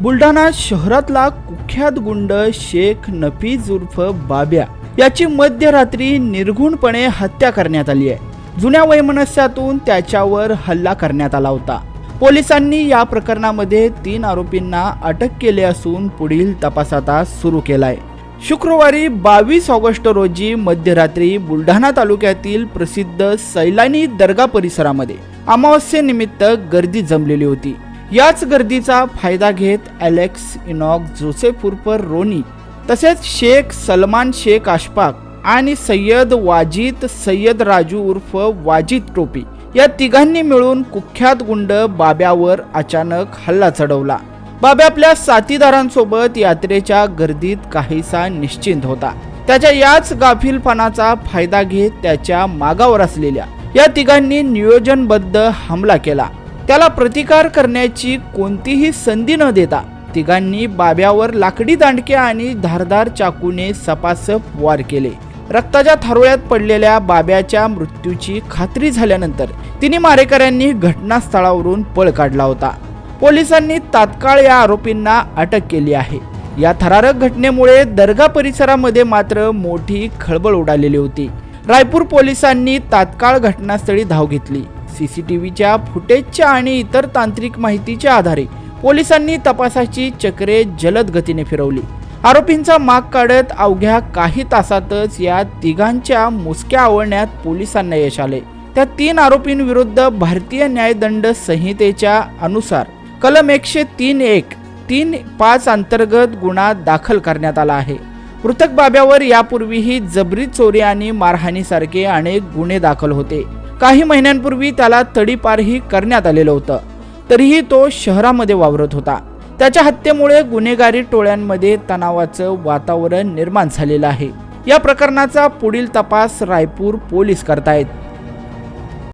बुलढाणा शहरातला कुख्यात गुंड शेख नफीज उर्फ बाब्या याची मध्यरात्री निर्घुणपणे हत्या करण्यात आली आहे. जुन्या वैमनस्यातून त्याच्यावर हल्ला करण्यात आला होता. पोलिसांनी या प्रकरणामध्ये तीन आरोपींना अटक केली असून पुढील तपास आता सुरू केलाय. शुक्रवारी बावीस ऑगस्ट रोजी मध्यरात्री बुलढाणा तालुक्यातील प्रसिद्ध सैलानी दर्गा परिसरामध्ये अमावस्येनिमित्त गर्दी जमलेली होती. याच गर्दीचा फायदा घेत अलेक्स इनॉक जोसेफ उर्फ रोनी तसेच शेख सलमान शेख आशपाक आणि सय्यद वाजिद सय्यद राजू उर्फ वाजिद टोपी या तिघांनी मिळून कुख्यात गुंड बाब्यावर अचानक हल्ला चढवला. बाब्या आपल्या साथीदारांसोबत यात्रेच्या गर्दीत काहीसा निश्चिंत होता. त्याच्या याच गाफीलपणाचा फायदा घेत त्याच्या मागावर असलेल्या या तिघांनी नियोजनबद्ध हमला केला. त्याला प्रतिकार करण्याची कोणतीही संधी न देता तिघांनी बाब्यावर लाकडी दांडके आणि धारदार चाकूने सपासप वार केले. रक्ताच्या थारोळ्यात पडलेल्या बाब्याच्या मृत्यूची खात्री झाल्यानंतर तिन्ही मारेकऱ्यांनी घटनास्थळावरून पळ काढला होता. पोलिसांनी तात्काळ या आरोपींना अटक केली आहे. या थरारक घटनेमुळे दर्गा परिसरामध्ये मात्र मोठी खळबळ उडालेली होती. रायपूर पोलिसांनी तात्काळ घटनास्थळी धाव घेतली. सी सी टी व्हीच्या फुटेजच्या आणि इतर तांत्रिक माहितीच्या आधारे पोलिसांनी तपासाची चक्रे जलद गतीने फिरवली. आरोपींचा माग काढत अवघ्या काही तासातच या तिघांच्या मुसक्या आवळण्यात पोलिसांना यश आले. त्या तीन आरोपींविरुद्ध भारतीय न्यायदंड संहितेच्या अनुसार कलम एकशे तीन एक तीन पाच अंतर्गत गुन्हा दाखल करण्यात आला आहे. पृथक बाब्यावर यापूर्वीही जबरी चोरी आणि मारहाणीसारखे अनेक गुन्हे दाखल होते. काही महिन्यांपूर्वी त्याला तडीपारही करण्यात आलेलं होतं. तरीही तो शहरामध्ये वावरत होता. त्याच्या हत्येमुळे गुन्हेगारी टोळ्यांमध्ये तणावाचं वातावरण निर्माण झालेलं आहे. या प्रकरणाचा पुढील तपास रायपूर पोलीस करतायत.